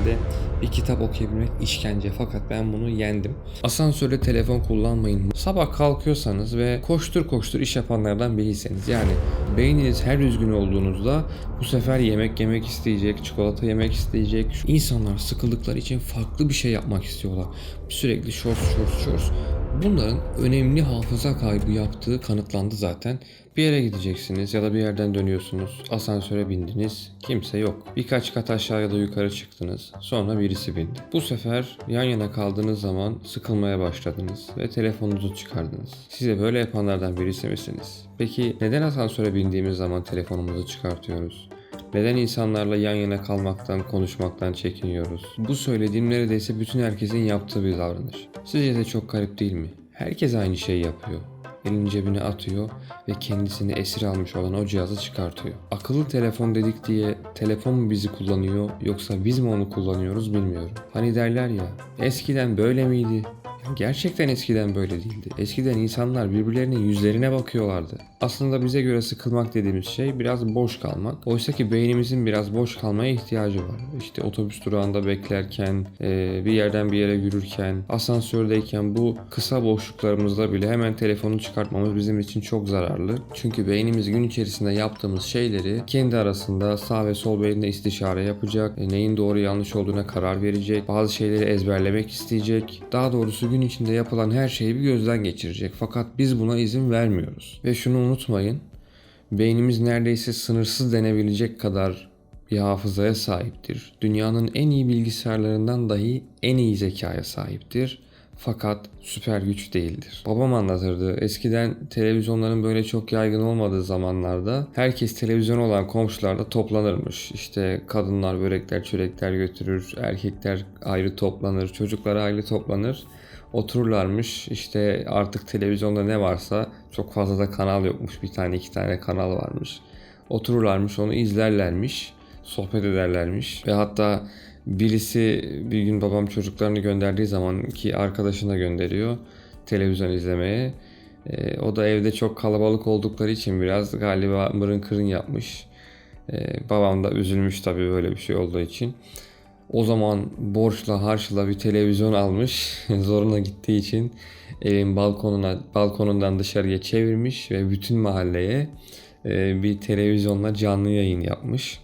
normalde bir kitap okuyabilmek işkence fakat ben bunu yendim. Asansörde telefon kullanmayın. Sabah kalkıyorsanız ve koştur koştur iş yapanlardan biriyseniz yani beyniniz her üzgün olduğunuzda bu sefer yemek yemek isteyecek, çikolata yemek isteyecek. İnsanlar sıkıldıkları için farklı bir şey yapmak istiyorlar. Sürekli shorts shorts shorts. Bunların önemli hafıza kaybı yaptığı kanıtlandı zaten. Bir yere gideceksiniz ya da bir yerden dönüyorsunuz. Asansöre bindiniz. Kimse yok. Birkaç kat aşağı ya da yukarı çıktınız. Sonra birisi bindi. Bu sefer yan yana kaldığınız zaman sıkılmaya başladınız ve telefonunuzu çıkardınız. Size böyle yapanlardan birisi misiniz? Peki neden asansöre bindiğimiz zaman telefonumuzu çıkartıyoruz? Neden insanlarla yan yana kalmaktan, konuşmaktan çekiniyoruz? Bu söylediğim neredeyse bütün herkesin yaptığı bir davranış. Sizce de çok garip değil mi? Herkes aynı şeyi yapıyor. Elini cebine atıyor ve kendisini esir almış olan o cihazı çıkartıyor. Akıllı telefon dedik diye telefon mu bizi kullanıyor yoksa biz mi onu kullanıyoruz bilmiyorum. Hani derler ya eskiden böyle miydi? Gerçekten eskiden böyle değildi. Eskiden insanlar birbirlerinin yüzlerine bakıyorlardı. Aslında bize göre sıkılmak dediğimiz şey biraz boş kalmak. Oysa ki beynimizin biraz boş kalmaya ihtiyacı var. İşte otobüs durağında beklerken, e, bir yerden bir yere yürürken, asansördeyken bu kısa boşluklarımızda bile hemen telefonu çıkartmamız bizim için çok zararlı. Çünkü beynimiz gün içerisinde yaptığımız şeyleri kendi arasında sağ ve sol beyinde istişare yapacak, e, neyin doğru yanlış olduğuna karar verecek, bazı şeyleri ezberlemek isteyecek. Daha doğrusu gün içinde yapılan her şeyi bir gözden geçirecek. Fakat biz buna izin vermiyoruz. Ve şunu unutmayın. Beynimiz neredeyse sınırsız denebilecek kadar bir hafızaya sahiptir. Dünyanın en iyi bilgisayarlarından dahi en iyi zekaya sahiptir. Fakat süper güç değildir. Babam anlatırdı. Eskiden televizyonların böyle çok yaygın olmadığı zamanlarda herkes televizyon olan komşularda toplanırmış. İşte kadınlar börekler, çörekler götürür, erkekler ayrı toplanır, çocuklar ayrı toplanır otururlarmış. İşte artık televizyonda ne varsa çok fazla da kanal yokmuş. Bir tane iki tane kanal varmış. Otururlarmış onu izlerlermiş sohbet ederlermiş. Ve hatta birisi bir gün babam çocuklarını gönderdiği zaman ki arkadaşına gönderiyor televizyon izlemeye. Ee, o da evde çok kalabalık oldukları için biraz galiba mırın kırın yapmış. Ee, babam da üzülmüş tabii böyle bir şey olduğu için o zaman borçla harçla bir televizyon almış. Zoruna gittiği için evin balkonuna balkonundan dışarıya çevirmiş ve bütün mahalleye e, bir televizyonla canlı yayın yapmış.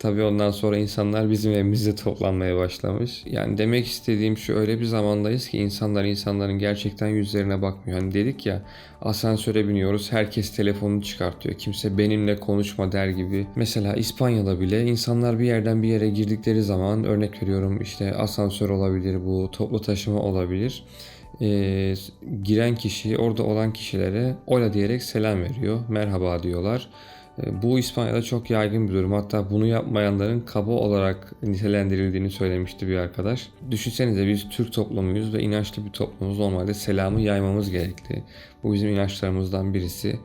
Tabii ondan sonra insanlar bizim evimizde toplanmaya başlamış. Yani demek istediğim şu öyle bir zamandayız ki insanlar insanların gerçekten yüzlerine bakmıyor. Hani dedik ya asansöre biniyoruz herkes telefonunu çıkartıyor. Kimse benimle konuşma der gibi. Mesela İspanya'da bile insanlar bir yerden bir yere girdikleri zaman örnek veriyorum işte asansör olabilir bu toplu taşıma olabilir. Ee, giren kişi orada olan kişilere ola diyerek selam veriyor. Merhaba diyorlar. E, Bu İspanya'da çok yaygın bir durum. Hatta bunu yapmayanların kaba olarak nitelendirildiğini söylemişti bir arkadaş. Düşünsenize biz Türk toplumuyuz ve inançlı bir toplumuz. Normalde selamı yaymamız gerekli. Bu bizim inançlarımızdan birisi.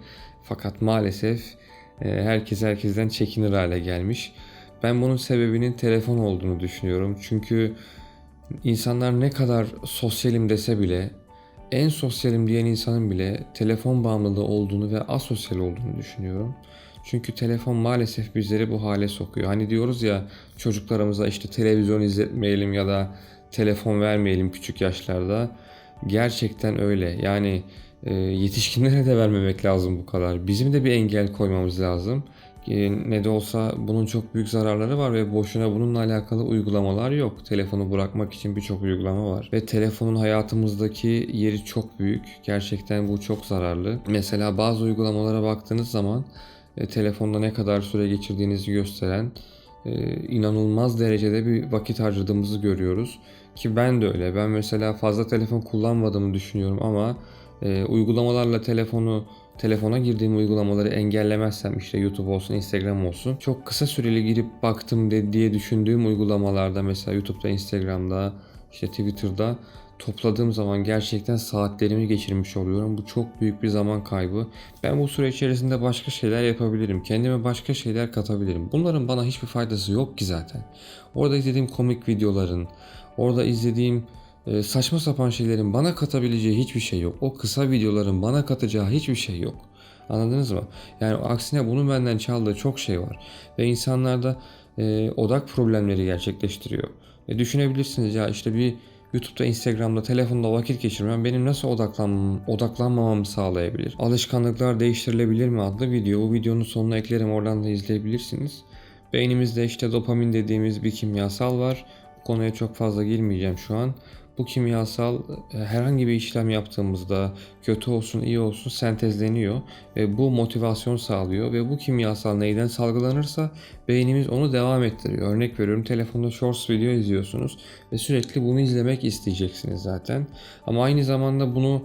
Fakat maalesef e, herkes herkesten çekinir hale gelmiş. Ben bunun sebebinin telefon olduğunu düşünüyorum. Çünkü insanlar ne kadar sosyalim dese bile en sosyalim diyen insanın bile telefon bağımlılığı olduğunu ve asosyal olduğunu düşünüyorum. Çünkü telefon maalesef bizleri bu hale sokuyor. Hani diyoruz ya çocuklarımıza işte televizyon izletmeyelim ya da telefon vermeyelim küçük yaşlarda. Gerçekten öyle. Yani e, yetişkinlere de vermemek lazım bu kadar. Bizim de bir engel koymamız lazım. E, ne de olsa bunun çok büyük zararları var ve boşuna bununla alakalı uygulamalar yok. Telefonu bırakmak için birçok uygulama var. Ve telefonun hayatımızdaki yeri çok büyük. Gerçekten bu çok zararlı. Mesela bazı uygulamalara baktığınız zaman e, telefonda ne kadar süre geçirdiğinizi gösteren e, inanılmaz derecede bir vakit harcadığımızı görüyoruz. Ki ben de öyle. Ben mesela fazla telefon kullanmadığımı düşünüyorum ama e, uygulamalarla telefonu telefona girdiğim uygulamaları engellemezsem işte YouTube olsun Instagram olsun çok kısa süreli girip baktım diye düşündüğüm uygulamalarda mesela YouTube'da Instagram'da işte Twitter'da topladığım zaman gerçekten saatlerimi geçirmiş oluyorum. Bu çok büyük bir zaman kaybı. Ben bu süre içerisinde başka şeyler yapabilirim. Kendime başka şeyler katabilirim. Bunların bana hiçbir faydası yok ki zaten. Orada izlediğim komik videoların, orada izlediğim e, saçma sapan şeylerin bana katabileceği hiçbir şey yok. O kısa videoların bana katacağı hiçbir şey yok. Anladınız mı? Yani aksine bunun benden çaldığı çok şey var. Ve insanlarda e, odak problemleri gerçekleştiriyor. E, düşünebilirsiniz ya işte bir YouTube'da, Instagram'da, telefonda vakit geçirmem benim nasıl odaklanmam, odaklanmamamı sağlayabilir? Alışkanlıklar değiştirilebilir mi adlı video. Bu videonun sonuna eklerim oradan da izleyebilirsiniz. Beynimizde işte dopamin dediğimiz bir kimyasal var. Bu konuya çok fazla girmeyeceğim şu an. Bu kimyasal e, herhangi bir işlem yaptığımızda kötü olsun iyi olsun sentezleniyor ve bu motivasyon sağlıyor ve bu kimyasal neyden salgılanırsa beynimiz onu devam ettiriyor. Örnek veriyorum telefonda shorts video izliyorsunuz ve sürekli bunu izlemek isteyeceksiniz zaten. Ama aynı zamanda bunu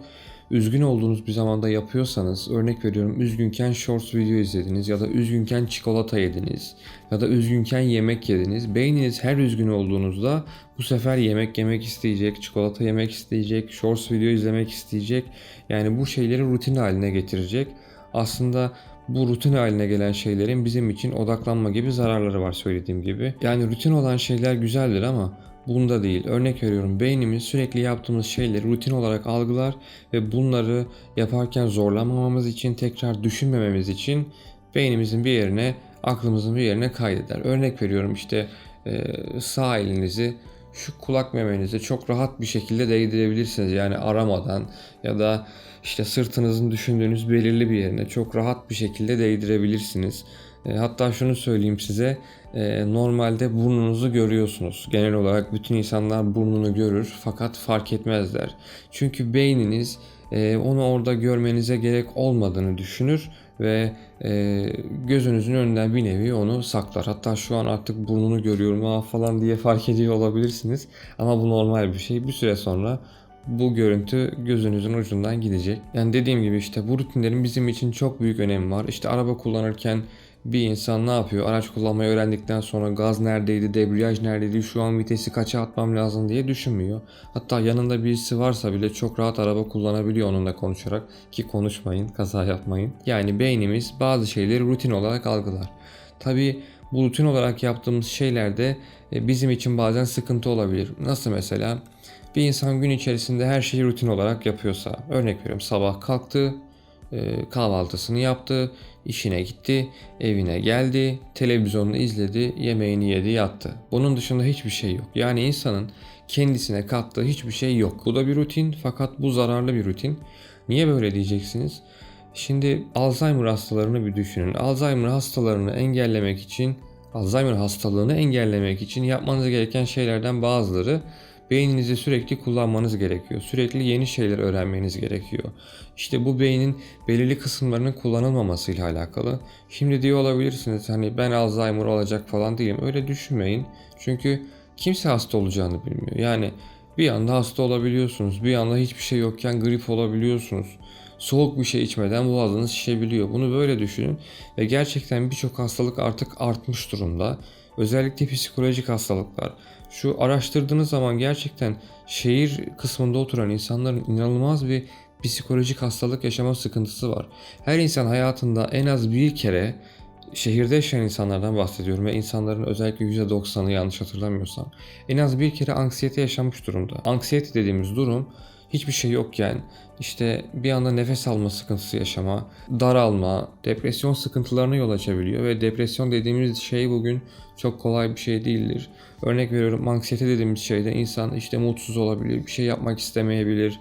üzgün olduğunuz bir zamanda yapıyorsanız örnek veriyorum üzgünken shorts video izlediniz ya da üzgünken çikolata yediniz ya da üzgünken yemek yediniz. Beyniniz her üzgün olduğunuzda bu sefer yemek yemek isteyecek, çikolata yemek isteyecek, shorts video izlemek isteyecek. Yani bu şeyleri rutin haline getirecek. Aslında bu rutin haline gelen şeylerin bizim için odaklanma gibi zararları var söylediğim gibi. Yani rutin olan şeyler güzeldir ama bunda değil. Örnek veriyorum beynimiz sürekli yaptığımız şeyleri rutin olarak algılar ve bunları yaparken zorlanmamamız için tekrar düşünmememiz için beynimizin bir yerine aklımızın bir yerine kaydeder. Örnek veriyorum işte e, sağ elinizi şu kulak memenize çok rahat bir şekilde değdirebilirsiniz. Yani aramadan ya da işte sırtınızın düşündüğünüz belirli bir yerine çok rahat bir şekilde değdirebilirsiniz. E, hatta şunu söyleyeyim size. e, normalde burnunuzu görüyorsunuz. Genel olarak bütün insanlar burnunu görür fakat fark etmezler. Çünkü beyniniz e, onu orada görmenize gerek olmadığını düşünür ve gözünüzün önünden bir nevi onu saklar. Hatta şu an artık burnunu görüyorum ha falan diye fark ediyor olabilirsiniz. Ama bu normal bir şey. Bir süre sonra bu görüntü gözünüzün ucundan gidecek. Yani dediğim gibi işte bu rutinlerin bizim için çok büyük önemi var. İşte araba kullanırken bir insan ne yapıyor? Araç kullanmayı öğrendikten sonra gaz neredeydi, debriyaj neredeydi, şu an vitesi kaça atmam lazım diye düşünmüyor. Hatta yanında birisi varsa bile çok rahat araba kullanabiliyor onunla konuşarak. Ki konuşmayın, kaza yapmayın. Yani beynimiz bazı şeyleri rutin olarak algılar. Tabi bu rutin olarak yaptığımız şeylerde e, bizim için bazen sıkıntı olabilir. Nasıl mesela? Bir insan gün içerisinde her şeyi rutin olarak yapıyorsa, örnek veriyorum sabah kalktı, e, kahvaltısını yaptı, işine gitti, evine geldi, televizyonunu izledi, yemeğini yedi, yattı. Bunun dışında hiçbir şey yok. Yani insanın kendisine kattığı hiçbir şey yok. Bu da bir rutin fakat bu zararlı bir rutin. Niye böyle diyeceksiniz? Şimdi Alzheimer hastalarını bir düşünün. Alzheimer hastalarını engellemek için, Alzheimer hastalığını engellemek için yapmanız gereken şeylerden bazıları beyninizi sürekli kullanmanız gerekiyor. Sürekli yeni şeyler öğrenmeniz gerekiyor. İşte bu beynin belirli kısımlarının kullanılmamasıyla alakalı. Şimdi diyor olabilirsiniz hani ben Alzheimer olacak falan değilim. Öyle düşünmeyin. Çünkü kimse hasta olacağını bilmiyor. Yani bir anda hasta olabiliyorsunuz. Bir anda hiçbir şey yokken grip olabiliyorsunuz. Soğuk bir şey içmeden boğazınız şişebiliyor. Bunu böyle düşünün. Ve gerçekten birçok hastalık artık artmış durumda. Özellikle psikolojik hastalıklar. Şu araştırdığınız zaman gerçekten şehir kısmında oturan insanların inanılmaz bir psikolojik hastalık yaşama sıkıntısı var. Her insan hayatında en az bir kere şehirde yaşayan insanlardan bahsediyorum ve insanların özellikle %90'ı yanlış hatırlamıyorsam en az bir kere anksiyete yaşamış durumda. Anksiyete dediğimiz durum hiçbir şey yokken işte bir anda nefes alma sıkıntısı yaşama, daralma, depresyon sıkıntılarına yol açabiliyor ve depresyon dediğimiz şey bugün çok kolay bir şey değildir. Örnek veriyorum anksiyete dediğimiz şeyde insan işte mutsuz olabilir, bir şey yapmak istemeyebilir,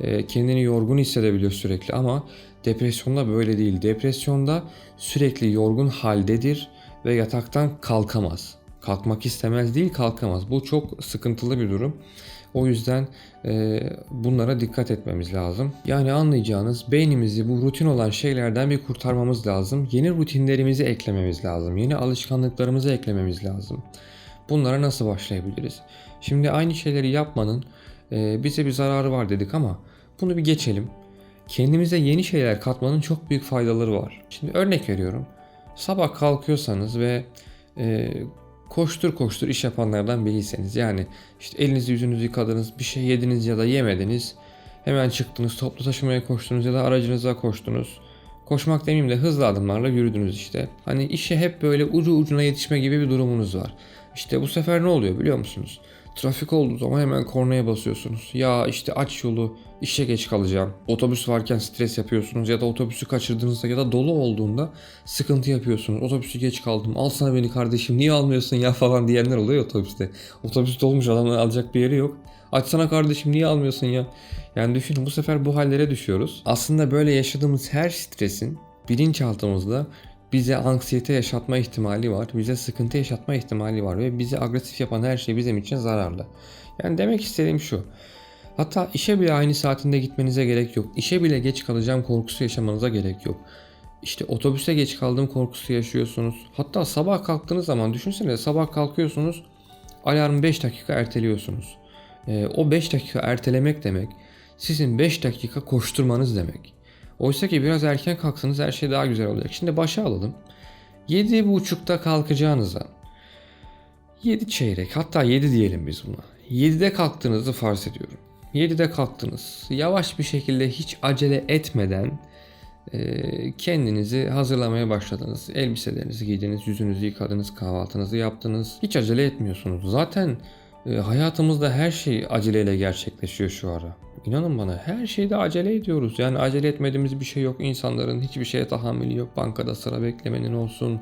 e, kendini yorgun hissedebiliyor sürekli ama depresyonda böyle değil. Depresyonda sürekli yorgun haldedir ve yataktan kalkamaz. Kalkmak istemez değil kalkamaz. Bu çok sıkıntılı bir durum. O yüzden e, bunlara dikkat etmemiz lazım. Yani anlayacağınız beynimizi bu rutin olan şeylerden bir kurtarmamız lazım. Yeni rutinlerimizi eklememiz lazım. Yeni alışkanlıklarımızı eklememiz lazım. Bunlara nasıl başlayabiliriz? Şimdi aynı şeyleri yapmanın e, bize bir zararı var dedik ama bunu bir geçelim. Kendimize yeni şeyler katmanın çok büyük faydaları var. Şimdi örnek veriyorum. Sabah kalkıyorsanız ve e, koştur koştur iş yapanlardan biriyseniz. Yani işte elinizi yüzünüzü yıkadınız bir şey yediniz ya da yemediniz. Hemen çıktınız toplu taşımaya koştunuz ya da aracınıza koştunuz. Koşmak demeyeyim de hızlı adımlarla yürüdünüz işte. Hani işe hep böyle ucu ucuna yetişme gibi bir durumunuz var. İşte bu sefer ne oluyor biliyor musunuz? Trafik olduğu zaman hemen kornaya basıyorsunuz. Ya işte aç yolu, işe geç kalacağım. Otobüs varken stres yapıyorsunuz ya da otobüsü kaçırdığınızda ya da dolu olduğunda sıkıntı yapıyorsunuz. Otobüsü geç kaldım. Alsana beni kardeşim niye almıyorsun ya falan diyenler oluyor otobüste. Otobüs dolmuş adamın alacak bir yeri yok. Açsana kardeşim niye almıyorsun ya? Yani düşünün bu sefer bu hallere düşüyoruz. Aslında böyle yaşadığımız her stresin bilinçaltımızda bize anksiyete yaşatma ihtimali var. Bize sıkıntı yaşatma ihtimali var ve bizi agresif yapan her şey bizim için zararlı. Yani demek istediğim şu. Hatta işe bile aynı saatinde gitmenize gerek yok. İşe bile geç kalacağım korkusu yaşamanıza gerek yok. İşte otobüse geç kaldığım korkusu yaşıyorsunuz. Hatta sabah kalktığınız zaman düşünsene sabah kalkıyorsunuz alarmı 5 dakika erteliyorsunuz. Ee, o 5 dakika ertelemek demek sizin 5 dakika koşturmanız demek. Oysa ki biraz erken kalksanız her şey daha güzel olacak. Şimdi başa alalım. 7.30'da kalkacağınıza 7 çeyrek hatta 7 diyelim biz buna. 7'de kalktığınızı farz ediyorum. 7'de kalktınız. Yavaş bir şekilde hiç acele etmeden e, kendinizi hazırlamaya başladınız. Elbiselerinizi giydiniz, yüzünüzü yıkadınız, kahvaltınızı yaptınız. Hiç acele etmiyorsunuz. Zaten e, hayatımızda her şey aceleyle gerçekleşiyor şu ara. İnanın bana her şeyde acele ediyoruz. Yani acele etmediğimiz bir şey yok. İnsanların hiçbir şeye tahammülü yok. Bankada sıra beklemenin olsun,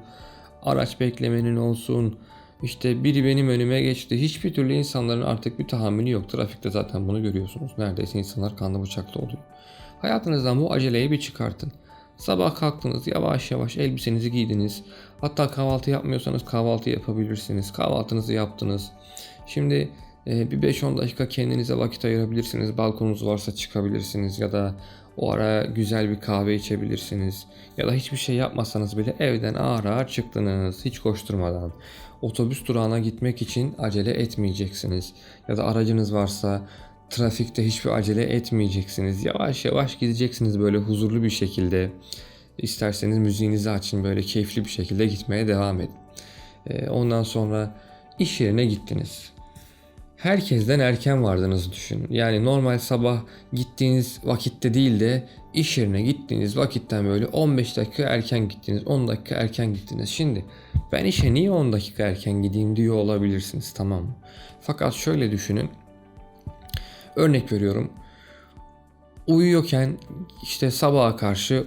araç beklemenin olsun. İşte biri benim önüme geçti. Hiçbir türlü insanların artık bir tahammülü yok. Trafikte zaten bunu görüyorsunuz. Neredeyse insanlar kanlı bıçaklı oluyor. Hayatınızdan bu aceleyi bir çıkartın. Sabah kalktınız yavaş yavaş elbisenizi giydiniz. Hatta kahvaltı yapmıyorsanız kahvaltı yapabilirsiniz. Kahvaltınızı yaptınız. Şimdi e, bir 5-10 dakika kendinize vakit ayırabilirsiniz. Balkonunuz varsa çıkabilirsiniz ya da o ara güzel bir kahve içebilirsiniz. Ya da hiçbir şey yapmasanız bile evden ağır ağır çıktınız hiç koşturmadan. Otobüs durağına gitmek için acele etmeyeceksiniz. Ya da aracınız varsa trafikte hiçbir acele etmeyeceksiniz. Yavaş yavaş gideceksiniz böyle huzurlu bir şekilde. İsterseniz müziğinizi açın böyle keyifli bir şekilde gitmeye devam edin. E, ondan sonra iş yerine gittiniz herkesten erken vardığınızı düşünün. Yani normal sabah gittiğiniz vakitte değil de iş yerine gittiğiniz vakitten böyle 15 dakika erken gittiniz, 10 dakika erken gittiniz. Şimdi ben işe niye 10 dakika erken gideyim diyor olabilirsiniz tamam mı? Fakat şöyle düşünün. Örnek veriyorum. Uyuyorken işte sabaha karşı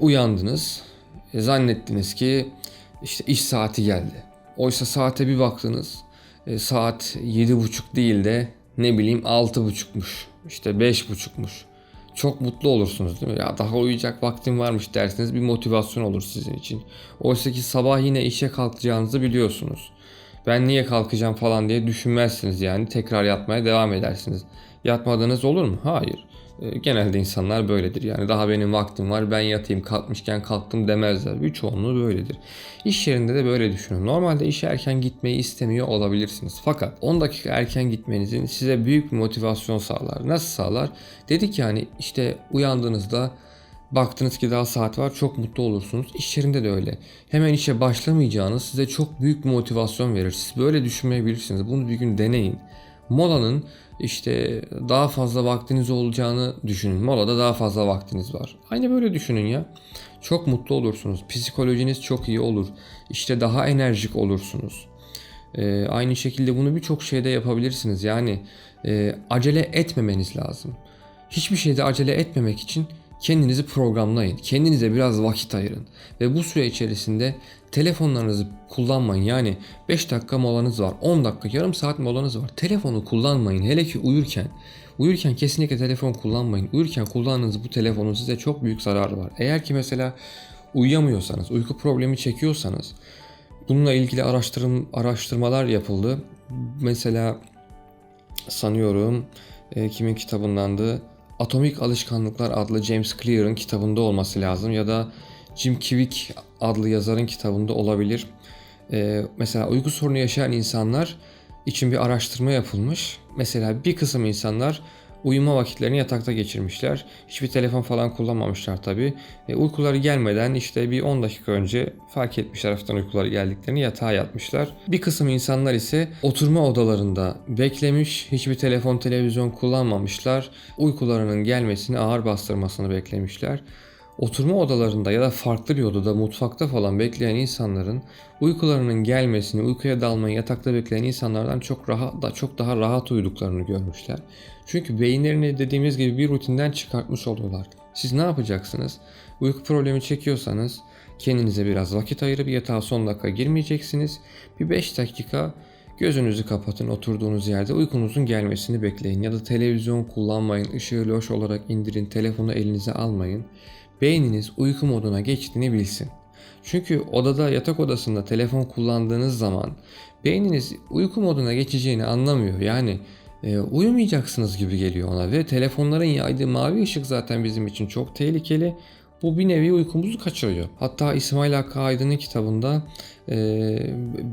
uyandınız. E, zannettiniz ki işte iş saati geldi. Oysa saate bir baktınız e, saat 7.30 değil de ne bileyim 6.30'muş. İşte 5.30'muş. Çok mutlu olursunuz değil mi? Ya daha uyuyacak vaktim varmış dersiniz bir motivasyon olur sizin için. Oysa ki sabah yine işe kalkacağınızı biliyorsunuz. Ben niye kalkacağım falan diye düşünmezsiniz yani. Tekrar yatmaya devam edersiniz. Yatmadığınız olur mu? Hayır. E, genelde insanlar böyledir. Yani daha benim vaktim var ben yatayım kalkmışken kalktım demezler. Bir çoğunluğu böyledir. İş yerinde de böyle düşünün. Normalde işe erken gitmeyi istemiyor olabilirsiniz. Fakat 10 dakika erken gitmenizin size büyük bir motivasyon sağlar. Nasıl sağlar? Dedik yani işte uyandığınızda Baktınız ki daha saat var çok mutlu olursunuz. İş yerinde de öyle. Hemen işe başlamayacağınız size çok büyük motivasyon verir. Siz böyle düşünmeyebilirsiniz. Bunu bir gün deneyin. Molanın işte daha fazla vaktiniz olacağını düşünün. Molada daha fazla vaktiniz var. Aynı böyle düşünün ya. Çok mutlu olursunuz. Psikolojiniz çok iyi olur. İşte daha enerjik olursunuz. Ee, aynı şekilde bunu birçok şeyde yapabilirsiniz. Yani e, acele etmemeniz lazım. Hiçbir şeyde acele etmemek için kendinizi programlayın. Kendinize biraz vakit ayırın. Ve bu süre içerisinde telefonlarınızı kullanmayın. Yani 5 dakika molanız var, 10 dakika, yarım saat molanız var. Telefonu kullanmayın. Hele ki uyurken. Uyurken kesinlikle telefon kullanmayın. Uyurken kullandığınız bu telefonun size çok büyük zararı var. Eğer ki mesela uyuyamıyorsanız, uyku problemi çekiyorsanız bununla ilgili araştırım araştırmalar yapıldı. Mesela sanıyorum e, kimin kitabındandı? Atomik Alışkanlıklar adlı James Clear'ın kitabında olması lazım ya da Jim Kivik adlı yazarın kitabında olabilir. Ee, mesela uyku sorunu yaşayan insanlar için bir araştırma yapılmış. Mesela bir kısım insanlar uyuma vakitlerini yatakta geçirmişler. Hiçbir telefon falan kullanmamışlar tabi. E, uykuları gelmeden işte bir 10 dakika önce fark etmişler hafiften uykuları geldiklerini yatağa yatmışlar. Bir kısım insanlar ise oturma odalarında beklemiş. Hiçbir telefon televizyon kullanmamışlar. Uykularının gelmesini ağır bastırmasını beklemişler. Oturma odalarında ya da farklı bir odada mutfakta falan bekleyen insanların uykularının gelmesini, uykuya dalmayı yatakta bekleyen insanlardan çok rahat da çok daha rahat uyuduklarını görmüşler. Çünkü beyinlerini dediğimiz gibi bir rutinden çıkartmış oluyorlar. Siz ne yapacaksınız? Uyku problemi çekiyorsanız kendinize biraz vakit ayırıp yatağa son dakika girmeyeceksiniz. Bir 5 dakika Gözünüzü kapatın oturduğunuz yerde uykunuzun gelmesini bekleyin ya da televizyon kullanmayın, ışığı loş olarak indirin, telefonu elinize almayın. Beyniniz uyku moduna geçtiğini bilsin. Çünkü odada yatak odasında telefon kullandığınız zaman beyniniz uyku moduna geçeceğini anlamıyor. Yani e, uyumayacaksınız gibi geliyor ona ve telefonların yaydığı mavi ışık zaten bizim için çok tehlikeli. Bu bir nevi uykumuzu kaçırıyor. Hatta İsmail Hakkı Aydın'ın kitabında e,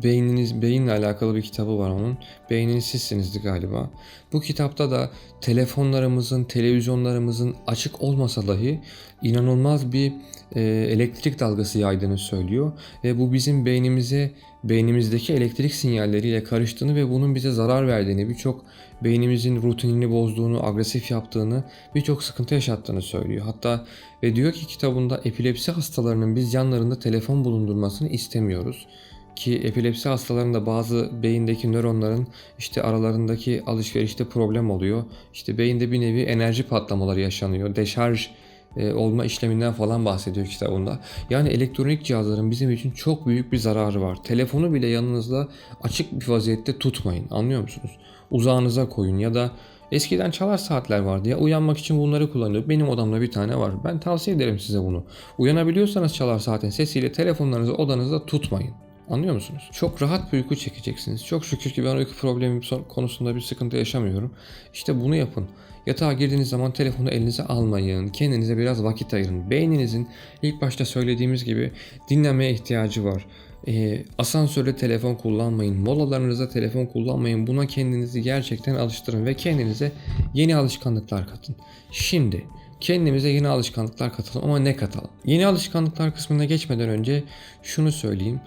beyniniz beyinle alakalı bir kitabı var onun. Beyniniz sizsinizdi galiba. Bu kitapta da telefonlarımızın, televizyonlarımızın açık olmasa dahi inanılmaz bir elektrik dalgası yaydığını söylüyor ve bu bizim beynimize beynimizdeki elektrik sinyalleriyle karıştığını ve bunun bize zarar verdiğini, birçok beynimizin rutinini bozduğunu, agresif yaptığını, birçok sıkıntı yaşattığını söylüyor. Hatta ve diyor ki kitabında epilepsi hastalarının biz yanlarında telefon bulundurmasını istemiyoruz ki epilepsi hastalarında bazı beyindeki nöronların işte aralarındaki alışverişte problem oluyor. İşte beyinde bir nevi enerji patlamaları yaşanıyor. Deşarj e, olma işleminden falan bahsediyor kitabında. Yani elektronik cihazların bizim için çok büyük bir zararı var. Telefonu bile yanınızda açık bir vaziyette tutmayın. Anlıyor musunuz? Uzağınıza koyun ya da Eskiden çalar saatler vardı ya uyanmak için bunları kullanıyor. Benim odamda bir tane var. Ben tavsiye ederim size bunu. Uyanabiliyorsanız çalar saatin sesiyle telefonlarınızı odanızda tutmayın. Anlıyor musunuz? Çok rahat bir uyku çekeceksiniz. Çok şükür ki ben uyku problemi konusunda bir sıkıntı yaşamıyorum. İşte bunu yapın. Yatağa girdiğiniz zaman telefonu elinize almayın. Kendinize biraz vakit ayırın. Beyninizin ilk başta söylediğimiz gibi dinlemeye ihtiyacı var. E, asansörde telefon kullanmayın. Molalarınızda telefon kullanmayın. Buna kendinizi gerçekten alıştırın ve kendinize yeni alışkanlıklar katın. Şimdi kendimize yeni alışkanlıklar katalım ama ne katalım? Yeni alışkanlıklar kısmına geçmeden önce şunu söyleyeyim.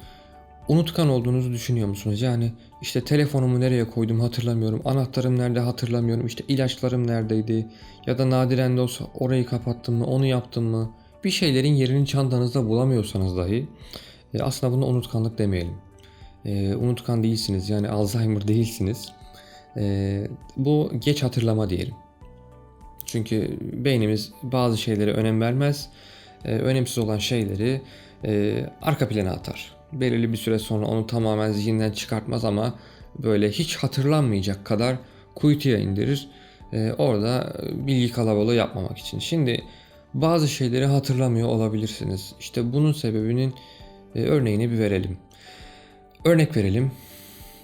Unutkan olduğunuzu düşünüyor musunuz? Yani işte telefonumu nereye koydum hatırlamıyorum. Anahtarım nerede hatırlamıyorum. İşte ilaçlarım neredeydi? Ya da nadiren de olsa orayı kapattım mı, onu yaptım mı? Bir şeylerin yerini çantanızda bulamıyorsanız dahi e, aslında bunu unutkanlık demeyelim. E, unutkan değilsiniz yani Alzheimer değilsiniz. E, bu geç hatırlama diyelim. Çünkü beynimiz bazı şeylere önem vermez. E, önemsiz olan şeyleri e, arka plana atar. Belirli bir süre sonra onu tamamen zihinden çıkartmaz ama böyle hiç hatırlanmayacak kadar kuytuya indirir. E, orada bilgi kalabalığı yapmamak için. Şimdi bazı şeyleri hatırlamıyor olabilirsiniz. İşte bunun sebebinin e, örneğini bir verelim. Örnek verelim.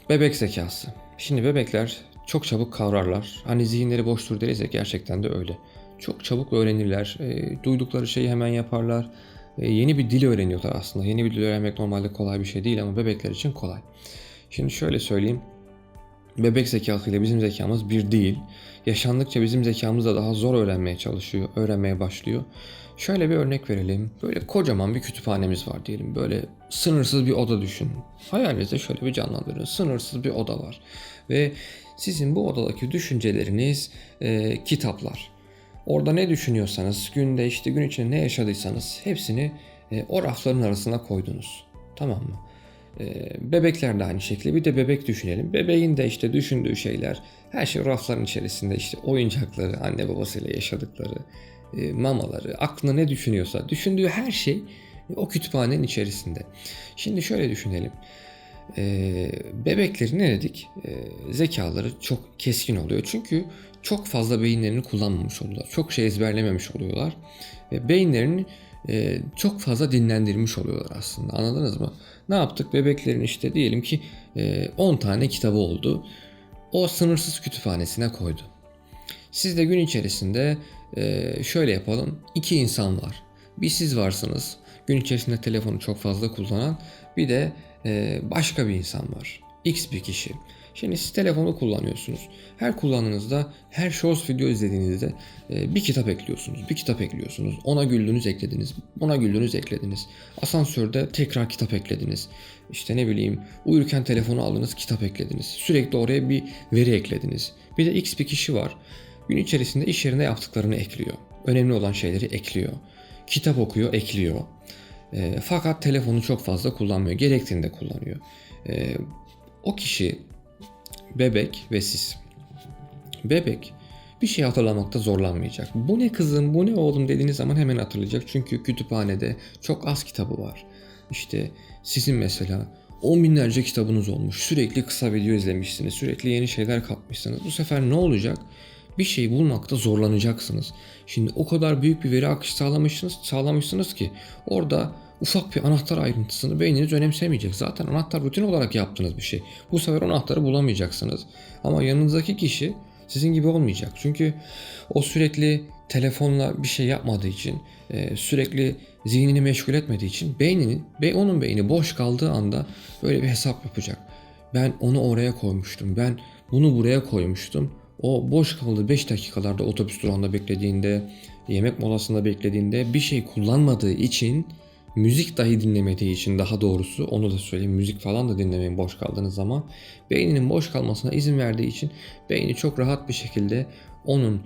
Bebek zekası. Şimdi bebekler çok çabuk kavrarlar. Hani zihinleri boştur deriz ya gerçekten de öyle. Çok çabuk öğrenirler. E, duydukları şeyi hemen yaparlar. E, yeni bir dil öğreniyorlar aslında. Yeni bir dil öğrenmek normalde kolay bir şey değil ama bebekler için kolay. Şimdi şöyle söyleyeyim. Bebek zekası ile bizim zekamız bir değil. Yaşandıkça bizim zekamız da daha zor öğrenmeye çalışıyor, öğrenmeye başlıyor. Şöyle bir örnek verelim. Böyle kocaman bir kütüphanemiz var diyelim. Böyle sınırsız bir oda düşün. Hayalinizde şöyle bir canlandırın. Sınırsız bir oda var. Ve sizin bu odadaki düşünceleriniz e, kitaplar. Orada ne düşünüyorsanız, günde işte gün içinde ne yaşadıysanız hepsini e, o rafların arasına koydunuz. Tamam mı? E, bebekler de aynı şekilde. Bir de bebek düşünelim. Bebeğin de işte düşündüğü şeyler, her şey rafların içerisinde işte oyuncakları, anne babasıyla yaşadıkları, e, mamaları, aklına ne düşünüyorsa, düşündüğü her şey o kütüphanenin içerisinde. Şimdi şöyle düşünelim. E, bebeklerin ne dedik? E, zekaları çok keskin oluyor. Çünkü çok fazla beyinlerini kullanmamış oluyorlar. Çok şey ezberlememiş oluyorlar. Ve beyinlerini e, çok fazla dinlendirmiş oluyorlar aslında. Anladınız mı? Ne yaptık? Bebeklerin işte diyelim ki e, 10 tane kitabı oldu. O sınırsız kütüphanesine koydu. Siz de gün içerisinde e, şöyle yapalım. İki insan var. Bir siz varsınız. Gün içerisinde telefonu çok fazla kullanan. Bir de e, başka bir insan var. X bir kişi. Şimdi siz telefonu kullanıyorsunuz. Her kullandığınızda, her shorts video izlediğinizde e, bir kitap ekliyorsunuz. Bir kitap ekliyorsunuz. Ona güldünüz eklediniz. Ona güldünüz eklediniz. Asansörde tekrar kitap eklediniz. İşte ne bileyim uyurken telefonu aldınız kitap eklediniz. Sürekli oraya bir veri eklediniz. Bir de X bir kişi var. Gün içerisinde iş yerinde yaptıklarını ekliyor. Önemli olan şeyleri ekliyor. kitap okuyor, ekliyor. E, fakat telefonu çok fazla kullanmıyor. Gerektiğinde kullanıyor. E, o kişi bebek ve siz. Bebek bir şey hatırlamakta zorlanmayacak. Bu ne kızım, bu ne oğlum dediğiniz zaman hemen hatırlayacak. Çünkü kütüphanede çok az kitabı var. İşte sizin mesela on binlerce kitabınız olmuş. Sürekli kısa video izlemişsiniz. Sürekli yeni şeyler katmışsınız. Bu sefer ne olacak? Bir şey bulmakta zorlanacaksınız. Şimdi o kadar büyük bir veri akışı sağlamışsınız, sağlamışsınız ki orada ufak bir anahtar ayrıntısını beyniniz önemsemeyecek. Zaten anahtar rutin olarak yaptığınız bir şey. Bu sefer anahtarı bulamayacaksınız. Ama yanınızdaki kişi sizin gibi olmayacak. Çünkü o sürekli telefonla bir şey yapmadığı için, e, sürekli zihnini meşgul etmediği için beyninin, be onun beyni boş kaldığı anda böyle bir hesap yapacak. Ben onu oraya koymuştum. Ben bunu buraya koymuştum. O boş kaldığı 5 dakikalarda otobüs durağında beklediğinde, yemek molasında beklediğinde bir şey kullanmadığı için müzik dahi dinlemediği için daha doğrusu onu da söyleyeyim müzik falan da dinlemeyin boş kaldığınız zaman beyninin boş kalmasına izin verdiği için beyni çok rahat bir şekilde onun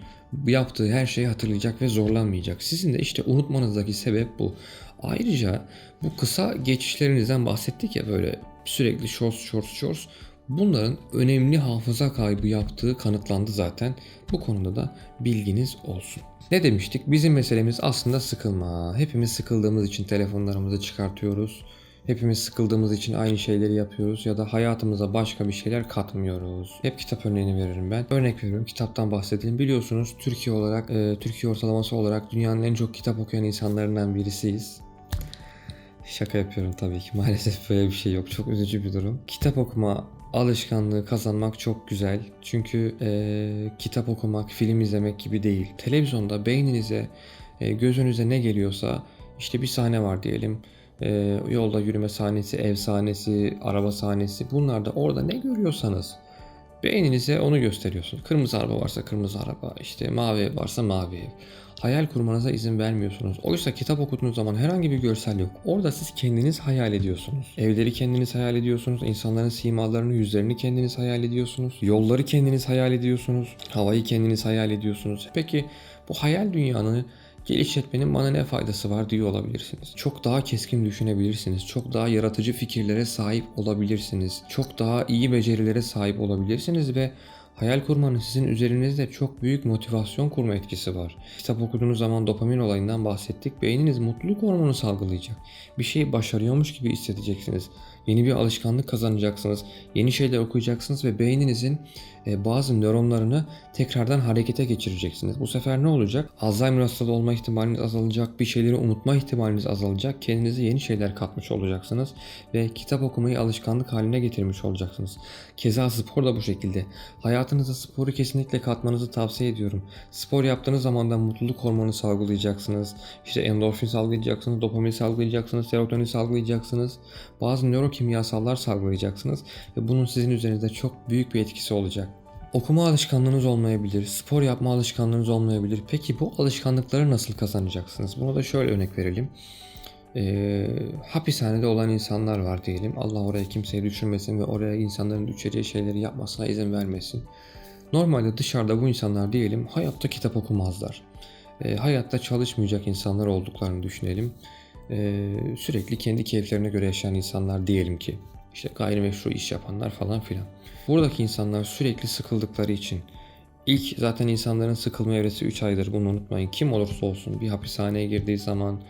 yaptığı her şeyi hatırlayacak ve zorlanmayacak. Sizin de işte unutmanızdaki sebep bu. Ayrıca bu kısa geçişlerinizden bahsettik ya böyle sürekli shorts shorts shorts Bunların önemli hafıza kaybı yaptığı kanıtlandı zaten. Bu konuda da bilginiz olsun. Ne demiştik? Bizim meselemiz aslında sıkılma. Hepimiz sıkıldığımız için telefonlarımızı çıkartıyoruz. Hepimiz sıkıldığımız için aynı şeyleri yapıyoruz ya da hayatımıza başka bir şeyler katmıyoruz. Hep kitap örneğini veririm ben. Örnek veriyorum kitaptan bahsedelim. Biliyorsunuz Türkiye olarak, e, Türkiye ortalaması olarak dünyanın en çok kitap okuyan insanlarından birisiyiz. Şaka yapıyorum tabii ki. Maalesef böyle bir şey yok. Çok üzücü bir durum. Kitap okuma alışkanlığı kazanmak çok güzel. Çünkü e, kitap okumak, film izlemek gibi değil. Televizyonda beyninize, e, gözünüze ne geliyorsa işte bir sahne var diyelim. E, yolda yürüme sahnesi, ev sahnesi, araba sahnesi. Bunlarda orada ne görüyorsanız beyninize onu gösteriyorsun. Kırmızı araba varsa kırmızı araba, işte mavi ev varsa mavi ev hayal kurmanıza izin vermiyorsunuz. Oysa kitap okuduğunuz zaman herhangi bir görsel yok. Orada siz kendiniz hayal ediyorsunuz. Evleri kendiniz hayal ediyorsunuz. insanların simalarını, yüzlerini kendiniz hayal ediyorsunuz. Yolları kendiniz hayal ediyorsunuz. Havayı kendiniz hayal ediyorsunuz. Peki bu hayal dünyanı geliştirmenin bana ne faydası var diyor olabilirsiniz. Çok daha keskin düşünebilirsiniz. Çok daha yaratıcı fikirlere sahip olabilirsiniz. Çok daha iyi becerilere sahip olabilirsiniz ve Hayal kurmanın sizin üzerinizde çok büyük motivasyon kurma etkisi var. Kitap okuduğunuz zaman dopamin olayından bahsettik. Beyniniz mutluluk hormonu salgılayacak. Bir şeyi başarıyormuş gibi hissedeceksiniz. Yeni bir alışkanlık kazanacaksınız. Yeni şeyler okuyacaksınız ve beyninizin bazı nöronlarını tekrardan harekete geçireceksiniz. Bu sefer ne olacak? Alzheimer hastalığı olma ihtimaliniz azalacak, bir şeyleri unutma ihtimaliniz azalacak. Kendinize yeni şeyler katmış olacaksınız ve kitap okumayı alışkanlık haline getirmiş olacaksınız. Keza spor da bu şekilde. Hayatınıza sporu kesinlikle katmanızı tavsiye ediyorum. Spor yaptığınız zaman da mutluluk hormonu salgılayacaksınız. İşte endorfin salgılayacaksınız, dopamin salgılayacaksınız, serotonin salgılayacaksınız. Bazı nörokimyasallar salgılayacaksınız ve bunun sizin üzerinizde çok büyük bir etkisi olacak. Okuma alışkanlığınız olmayabilir, spor yapma alışkanlığınız olmayabilir. Peki bu alışkanlıkları nasıl kazanacaksınız? Buna da şöyle örnek verelim. Ee, hapishanede olan insanlar var diyelim. Allah oraya kimseyi düşürmesin ve oraya insanların düşeceği şeyleri yapmasına izin vermesin. Normalde dışarıda bu insanlar diyelim hayatta kitap okumazlar. Ee, hayatta çalışmayacak insanlar olduklarını düşünelim. Ee, sürekli kendi keyiflerine göre yaşayan insanlar diyelim ki. İşte gayrimeşru iş yapanlar falan filan. Buradaki insanlar sürekli sıkıldıkları için ilk zaten insanların sıkılma evresi 3 aydır bunu unutmayın. Kim olursa olsun bir hapishaneye girdiği zaman,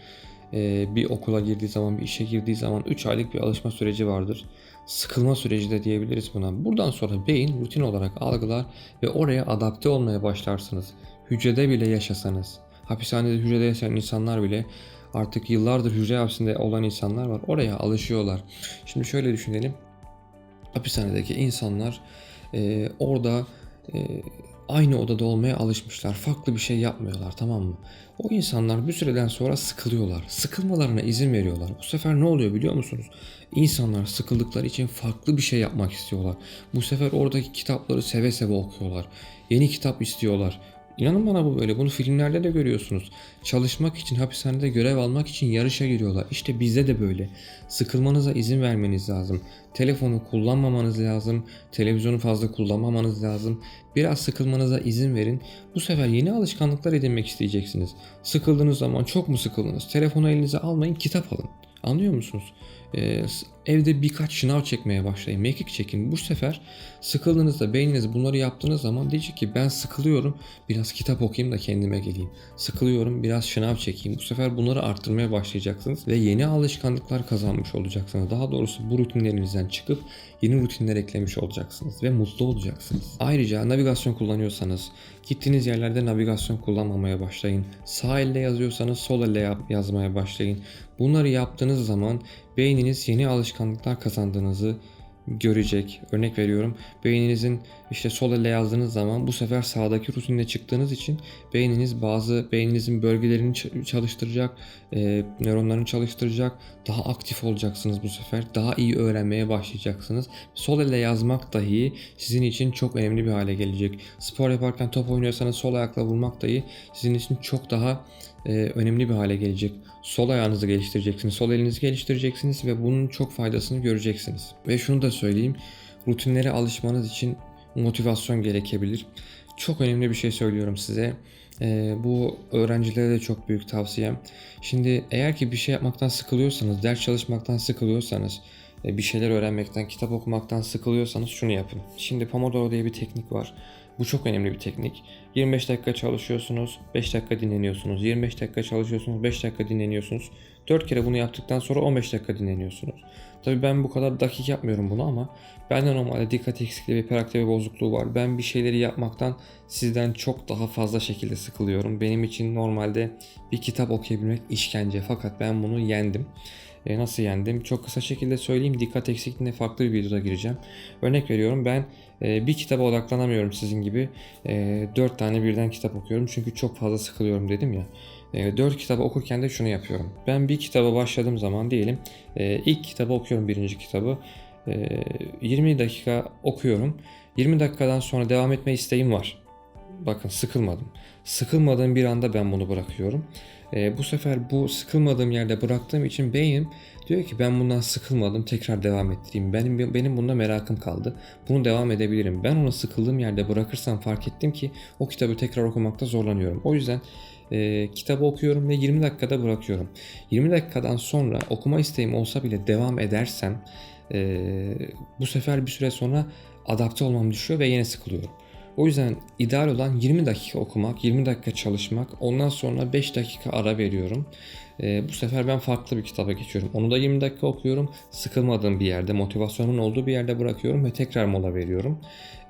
e, bir okula girdiği zaman, bir işe girdiği zaman 3 aylık bir alışma süreci vardır. Sıkılma süreci de diyebiliriz buna. Buradan sonra beyin rutin olarak algılar ve oraya adapte olmaya başlarsınız. Hücrede bile yaşasanız. Hapishanede hücrede yaşayan insanlar bile artık yıllardır hücre hapsinde olan insanlar var. Oraya alışıyorlar. Şimdi şöyle düşünelim hapishanedeki insanlar e, orada e, aynı odada olmaya alışmışlar. Farklı bir şey yapmıyorlar tamam mı? O insanlar bir süreden sonra sıkılıyorlar. Sıkılmalarına izin veriyorlar. Bu sefer ne oluyor biliyor musunuz? İnsanlar sıkıldıkları için farklı bir şey yapmak istiyorlar. Bu sefer oradaki kitapları seve seve okuyorlar. Yeni kitap istiyorlar. İnanın bana bu böyle. Bunu filmlerde de görüyorsunuz. Çalışmak için, hapishanede görev almak için yarışa giriyorlar. İşte bizde de böyle. Sıkılmanıza izin vermeniz lazım. Telefonu kullanmamanız lazım. Televizyonu fazla kullanmamanız lazım. Biraz sıkılmanıza izin verin. Bu sefer yeni alışkanlıklar edinmek isteyeceksiniz. Sıkıldığınız zaman çok mu sıkıldınız? Telefonu elinize almayın, kitap alın. Anlıyor musunuz? Ee, evde birkaç şınav çekmeye başlayın. Mekik çekin. Bu sefer sıkıldığınızda beyniniz bunları yaptığınız zaman diyecek ki ben sıkılıyorum biraz kitap okuyayım da kendime geleyim. Sıkılıyorum biraz şınav çekeyim. Bu sefer bunları arttırmaya başlayacaksınız ve yeni alışkanlıklar kazanmış olacaksınız. Daha doğrusu bu rutinlerinizden çıkıp yeni rutinler eklemiş olacaksınız ve mutlu olacaksınız. Ayrıca navigasyon kullanıyorsanız gittiğiniz yerlerde navigasyon kullanmamaya başlayın. Sağ elle yazıyorsanız sol elle yap- yazmaya başlayın. Bunları yaptığınız zaman beyniniz yeni alışkanlıklar kazandığınızı görecek. Örnek veriyorum. Beyninizin işte sol elle yazdığınız zaman bu sefer sağdaki rutinle çıktığınız için beyniniz bazı beyninizin bölgelerini çalıştıracak, e, nöronlarını çalıştıracak. Daha aktif olacaksınız bu sefer. Daha iyi öğrenmeye başlayacaksınız. Sol elle yazmak dahi sizin için çok önemli bir hale gelecek. Spor yaparken top oynuyorsanız sol ayakla vurmak dahi sizin için çok daha e, önemli bir hale gelecek. Sol ayağınızı geliştireceksiniz, sol elinizi geliştireceksiniz ve bunun çok faydasını göreceksiniz. Ve şunu da söyleyeyim, rutinlere alışmanız için motivasyon gerekebilir. Çok önemli bir şey söylüyorum size. E, bu öğrencilere de çok büyük tavsiyem. Şimdi eğer ki bir şey yapmaktan sıkılıyorsanız, ders çalışmaktan sıkılıyorsanız, e, bir şeyler öğrenmekten, kitap okumaktan sıkılıyorsanız şunu yapın. Şimdi Pomodoro diye bir teknik var. Bu çok önemli bir teknik. 25 dakika çalışıyorsunuz, 5 dakika dinleniyorsunuz. 25 dakika çalışıyorsunuz, 5 dakika dinleniyorsunuz. 4 kere bunu yaptıktan sonra 15 dakika dinleniyorsunuz. Tabii ben bu kadar dakik yapmıyorum bunu ama bende normalde dikkat eksikliği ve hiperaktife bozukluğu var. Ben bir şeyleri yapmaktan sizden çok daha fazla şekilde sıkılıyorum. Benim için normalde bir kitap okuyabilmek işkence fakat ben bunu yendim. E, nasıl yendim? Çok kısa şekilde söyleyeyim. Dikkat eksikliğine farklı bir videoda gireceğim. Örnek veriyorum ben e, bir kitaba odaklanamıyorum sizin gibi. E, 4 tane birden kitap okuyorum. Çünkü çok fazla sıkılıyorum dedim ya. E, 4 kitabı okurken de şunu yapıyorum. Ben bir kitaba başladığım zaman diyelim e, ilk kitabı okuyorum birinci kitabı. E, 20 dakika okuyorum. 20 dakikadan sonra devam etme isteğim var. Bakın sıkılmadım. Sıkılmadığım bir anda ben bunu bırakıyorum. E, bu sefer bu sıkılmadığım yerde bıraktığım için beynim diyor ki ben bundan sıkılmadım tekrar devam ettireyim. Benim benim bunda merakım kaldı. Bunu devam edebilirim. Ben onu sıkıldığım yerde bırakırsam fark ettim ki o kitabı tekrar okumakta zorlanıyorum. O yüzden e, kitabı okuyorum ve 20 dakikada bırakıyorum. 20 dakikadan sonra okuma isteğim olsa bile devam edersem e, bu sefer bir süre sonra adapte olmam düşüyor ve yine sıkılıyorum. O yüzden ideal olan 20 dakika okumak, 20 dakika çalışmak, ondan sonra 5 dakika ara veriyorum. Ee, bu sefer ben farklı bir kitaba geçiyorum. Onu da 20 dakika okuyorum. Sıkılmadığım bir yerde, motivasyonun olduğu bir yerde bırakıyorum ve tekrar mola veriyorum.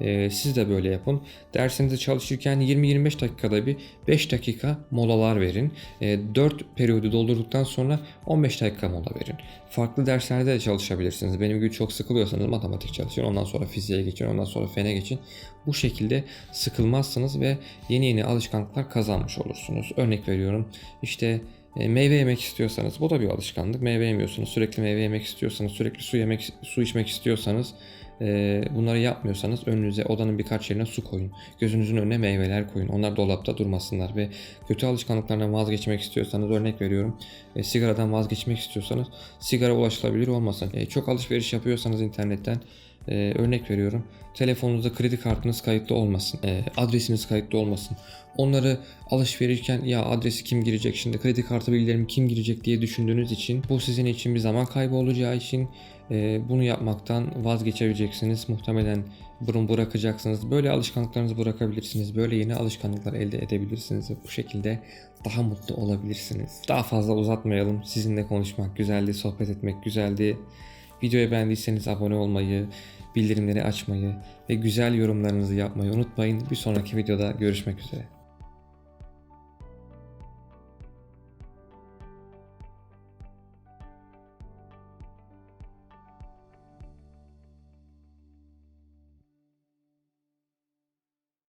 Ee, siz de böyle yapın. Dersinizi çalışırken 20-25 dakikada bir 5 dakika molalar verin. Ee, 4 periyodu doldurduktan sonra 15 dakika mola verin. Farklı derslerde de çalışabilirsiniz. Benim gibi çok sıkılıyorsanız matematik çalışın. Ondan sonra fiziğe geçin. Ondan sonra fene geçin. Bu şekilde sıkılmazsınız ve yeni yeni alışkanlıklar kazanmış olursunuz. Örnek veriyorum. İşte e, meyve yemek istiyorsanız bu da bir alışkanlık. Meyve yemiyorsunuz. Sürekli meyve yemek istiyorsanız, sürekli su yemek su içmek istiyorsanız e, bunları yapmıyorsanız önünüze odanın birkaç yerine su koyun. Gözünüzün önüne meyveler koyun. Onlar dolapta durmasınlar ve kötü alışkanlıklardan vazgeçmek istiyorsanız örnek veriyorum. E, sigaradan vazgeçmek istiyorsanız sigara ulaşılabilir olmasın. E, çok alışveriş yapıyorsanız internetten ee, örnek veriyorum. Telefonunuzda kredi kartınız kayıtlı olmasın. Ee, adresiniz kayıtlı olmasın. Onları alışverirken ya adresi kim girecek şimdi kredi kartı bilgilerimi kim girecek diye düşündüğünüz için bu sizin için bir zaman kaybı olacağı için e, bunu yapmaktan vazgeçebileceksiniz. Muhtemelen bunu bırakacaksınız. Böyle alışkanlıklarınızı bırakabilirsiniz. Böyle yeni alışkanlıklar elde edebilirsiniz ve bu şekilde daha mutlu olabilirsiniz. Daha fazla uzatmayalım. Sizinle konuşmak güzeldi, sohbet etmek güzeldi. Videoyu beğendiyseniz abone olmayı, bildirimleri açmayı ve güzel yorumlarınızı yapmayı unutmayın. Bir sonraki videoda görüşmek üzere.